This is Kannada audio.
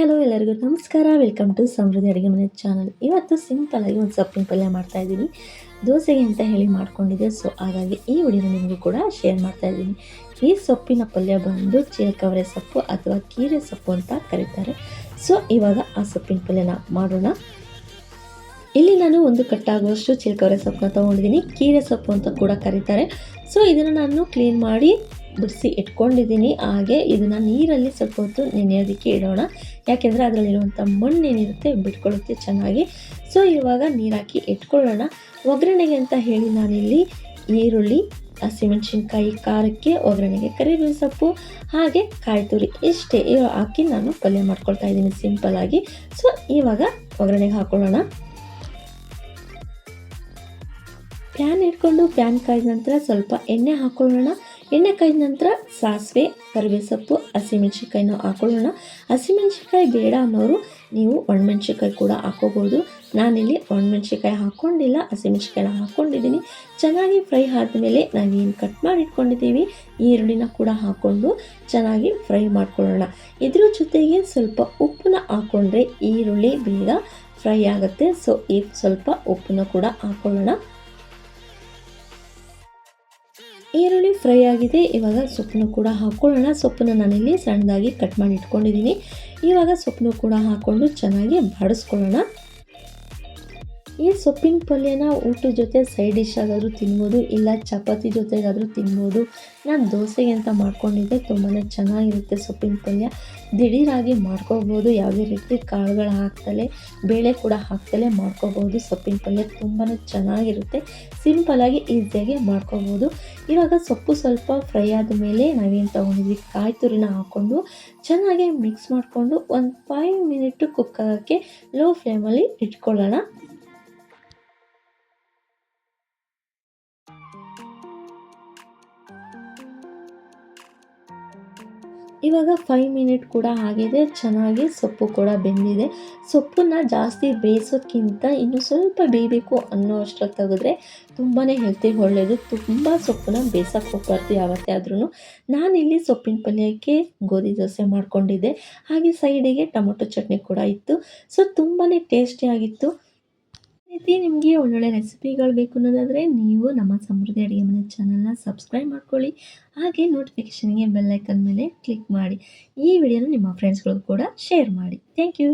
ನಮಸ್ಕಾರ. ವೆಲ್ಕಮ್ ಟು ಸಮೃದ್ಧಿ ಅಡುಗೆ ಮನೆ ಚಾನಲ್ ಇವತ್ತು ಸಿಂಪಲಾಗಿ ಒಂದು ಸೊಪ್ಪಿನ ಪಲ್ಯ ಮಾಡ್ತಾ ಇದ್ದೀನಿ. ದೋಸೆಗೆ ಅಂತ ಹೇಳಿ ಮಾಡ್ಕೊಂಡಿದ್ದೆ ಸೊ ಹಾಗಾಗಿ ಈ ವಿಡಿಯೋನ ನಿಮಗೂ ಕೂಡ ಶೇರ್ ಮಾಡ್ತಾ ಇದ್ದೀನಿ. ಈ ಸೊಪ್ಪಿನ ಪಲ್ಯ ಬಂದು ಚೀಲಕವರೆ ಸೊಪ್ಪು ಅಥವಾ ಕೀರೆ ಸೊಪ್ಪು ಅಂತ ಕರೀತಾರೆ. ಸೊ ಇವಾಗ ಆ ಸೊಪ್ಪಿನ ಪಲ್ಯನ ಮಾಡೋಣ. ಇಲ್ಲಿ ನಾನು ಒಂದು ಕಟ್ಟಾಗುವಷ್ಟು ಚೀಲಕವರೆ ಸೊಪ್ಪನ್ನ ತೊಗೊಂಡಿದ್ದೀನಿ. ಕೀರೆ ಸೊಪ್ಪು ಅಂತ ಕೂಡ ಕರೀತಾರೆ. ಸೊ ಇದನ್ನು ನಾನು ಕ್ಲೀನ್ ಮಾಡಿ ಬಿಡಿಸಿ ಇಟ್ಕೊಂಡಿದ್ದೀನಿ. ಹಾಗೆ ಇದನ್ನು ನೀರಲ್ಲಿ ಸ್ವಲ್ಪ ಹೊತ್ತು ನೆನೆಯೋದಕ್ಕೆ ಇಡೋಣ. ಯಾಕೆಂದರೆ ಅದರಲ್ಲಿರುವಂಥ ಮಣ್ಣು ಏನಿರುತ್ತೆ ಬಿಟ್ಕೊಳ್ಳುತ್ತೆ ಚೆನ್ನಾಗಿ. ಸೊ ಇವಾಗ ನೀರಾಕಿ ಇಟ್ಕೊಳ್ಳೋಣ. ಒಗ್ಗರಣೆಗೆ ಅಂತ ಹೇಳಿ ನಾನಿಲ್ಲಿ ಈರುಳ್ಳಿ, ಹಸಿಮೆಣಸಿನ್ಕಾಯಿ, ಖಾರಕ್ಕೆ ಒಗ್ಗರಣೆಗೆ ಕರಿಬೇವು ಸೊಪ್ಪು, ಹಾಗೆ ಕಾಯಿ ತುರಿ ಇಷ್ಟೇ ಹಾಕಿ ನಾನು ಪಲ್ಯ ಮಾಡ್ಕೊಳ್ತಾ ಇದ್ದೀನಿ ಸಿಂಪಲ್ಲಾಗಿ ಸೊ ಇವಾಗ ಒಗ್ಗರಣೆಗೆ ಹಾಕೊಳ್ಳೋಣ. ಪ್ಯಾನ್ ಇಟ್ಕೊಂಡು ಪ್ಯಾನ್ ಕಾಯ್ದ ನಂತರ ಸ್ವಲ್ಪ ಎಣ್ಣೆ ಹಾಕೊಳ್ಳೋಣ. ಎಣ್ಣೆ ಕಾಯ್ದ ನಂತರ ಸಾಸಿವೆ, ಕರಿಬೇಸೊಪ್ಪು ಹಸಿಮೆಣ್ಸಿಕಾಯಿನ ಹಾಕೊಳ್ಳೋಣ. ಹಸಿಮೆಣ್ಸಿಕಾಯಿ ಬೇಡ ಅನ್ನೋರು ನೀವು ಒಣಮೆಣ್ಸಿಕಾಯಿ ಕೂಡ ಹಾಕೋಬೋದು. ನಾನಿಲ್ಲಿ ಒಣಮೆಣ್ಸಿಕಾಯಿ ಹಾಕ್ಕೊಂಡಿಲ್ಲ ಹಸಿಮೆಣ್ಸಿಕಾಯಿನ ಹಾಕ್ಕೊಂಡಿದ್ದೀನಿ ಚೆನ್ನಾಗಿ ಫ್ರೈ ಆದಮೇಲೆ ನಾವೇನು ಕಟ್ ಮಾಡಿ ಇಟ್ಕೊಂಡಿದ್ದೀವಿ ಈರುಳ್ಳಿನ ಕೂಡ ಹಾಕ್ಕೊಂಡು ಚೆನ್ನಾಗಿ ಫ್ರೈ ಮಾಡ್ಕೊಳ್ಳೋಣ. ಇದ್ರ ಜೊತೆಗೆ ಸ್ವಲ್ಪ ಉಪ್ಪನ್ನ ಹಾಕ್ಕೊಂಡ್ರೆ ಈರುಳ್ಳಿ ಬೇಗ ಫ್ರೈ ಆಗುತ್ತೆ. ಸೊ ಈ ಸ್ವಲ್ಪ ಉಪ್ಪನ್ನ ಕೂಡ ಹಾಕ್ಕೊಳ್ಳೋಣ ಈರುಳ್ಳಿ ಫ್ರೈ ಆಗಿದೆ. ಇವಾಗ ಸೊಪ್ಪನ್ನು ಕೂಡ ಹಾಕ್ಕೊಳ್ಳೋಣ ಸೊಪ್ಪನ್ನು ನಾನಿಲ್ಲಿ ಸಣ್ಣದಾಗಿ ಕಟ್ ಮಾಡಿ ಇಟ್ಕೊಂಡಿದ್ದೀನಿ. ಇವಾಗ ಸೊಪ್ಪನ್ನು ಕೂಡ ಹಾಕ್ಕೊಂಡು ಚೆನ್ನಾಗಿ ಬಾಡಿಸ್ಕೊಳ್ಳೋಣ. ಈ ಸೊಪ್ಪಿನ ಪಲ್ಯನ ಊಟದ ಜೊತೆ ಸೈಡ್ ಡಿಶ್ ಆಗಾದರೂ ತಿನ್ಬೋದು, ಇಲ್ಲ ಚಪಾತಿ ಜೊತೆಗಾದರೂ ತಿನ್ಬೋದು. ನಾನು ದೋಸೆಗೆ ಅಂತ ಮಾಡ್ಕೊಂಡಿದ್ದೆ ತುಂಬಾ ಚೆನ್ನಾಗಿರುತ್ತೆ ಸೊಪ್ಪಿನ ಪಲ್ಯ. ದಿಢೀರಾಗಿ ಮಾಡ್ಕೋಬೋದು, ಯಾವುದೇ ರೀತಿ ಕಾಳುಗಳು ಹಾಕ್ತಲೇ, ಬೇಳೆ ಕೂಡ ಹಾಕ್ತಲೇ ಮಾಡ್ಕೋಬೋದು. ಸೊಪ್ಪಿನ ಪಲ್ಯ ತುಂಬಾ ಚೆನ್ನಾಗಿರುತ್ತೆ. ಸಿಂಪಲಾಗಿ ಈಸಿಯಾಗಿ ಮಾಡ್ಕೋಬೋದು. ಇವಾಗ ಸೊಪ್ಪು ಸ್ವಲ್ಪ ಫ್ರೈ ಆದ ಮೇಲೆ ನಾವೇನು ತೊಗೊಂಡಿದ್ವಿ? ಕಾಯಿ ತುರಿನ ಹಾಕ್ಕೊಂಡು ಚೆನ್ನಾಗಿ ಮಿಕ್ಸ್ ಮಾಡಿಕೊಂಡು ಒಂದು ಫೈವ್ ಮಿನಿಟು ಕುಕ್ ಆಗೋಕ್ಕೆ ಲೋ ಫ್ಲೇಮಲ್ಲಿ ಇಟ್ಕೊಳ್ಳೋಣ. ಇವಾಗ ಫೈವ್ ಮಿನಿಟ್ ಕೂಡ ಆಗಿದೆ, ಚೆನ್ನಾಗಿ ಸೊಪ್ಪು ಕೂಡ ಬೆಂದಿದೆ. ಸೊಪ್ಪನ್ನ ಜಾಸ್ತಿ ಬೇಯಿಸೋಕ್ಕಿಂತ ಇನ್ನು ಸ್ವಲ್ಪ ಬೇಯಬೇಕು ಅನ್ನೋ ಅಷ್ಟರಲ್ಲಿ ತೆಗೆದ್ರೆ ತುಂಬಾ ಹೆಲ್ತಿಗೆ ಒಳ್ಳೆಯದು ತುಂಬ ಸೊಪ್ಪನ್ನ ಬೇಯಿಸೋಕೆ ಹೋಗ್ಬಾರ್ದು ಯಾವತ್ತೇ ಆದ್ರೂ ನಾನಿಲ್ಲಿ ಸೊಪ್ಪಿನ ಪಲ್ಯಕ್ಕೆ ಗೋಧಿ ದೋಸೆ ಮಾಡಿಕೊಂಡಿದ್ದೆ. ಹಾಗೆ ಸೈಡಿಗೆ ಟೊಮೊಟೊ ಚಟ್ನಿ ಕೂಡ ಇತ್ತು. ಸೊ ತುಂಬಾ ಟೇಸ್ಟಿಯಾಗಿತ್ತು ರೀತಿ ನಿಮಗೆ ಒಳ್ಳೊಳ್ಳೆ ರೆಸಿಪಿಗಳು ಬೇಕು ಅನ್ನೋದಾದರೆ ನೀವು ನಮ್ಮ ಸಮೃದ್ಧಿ ಅಡುಗೆ ಮನೆ ಚಾನಲ್ನ ಸಬ್ಸ್ಕ್ರೈಬ್ ಮಾಡ್ಕೊಳ್ಳಿ. ಹಾಗೆ ನೋಟಿಫಿಕೇಷನ್ಗೆ ಬೆಲ್ಲೈಕನ್ ಮೇಲೆ ಕ್ಲಿಕ್ ಮಾಡಿ. ಈ ವಿಡಿಯೋನ ನಿಮ್ಮ ಫ್ರೆಂಡ್ಸ್ಗಳಿಗೂ ಕೂಡ ಶೇರ್ ಮಾಡಿ. Thank you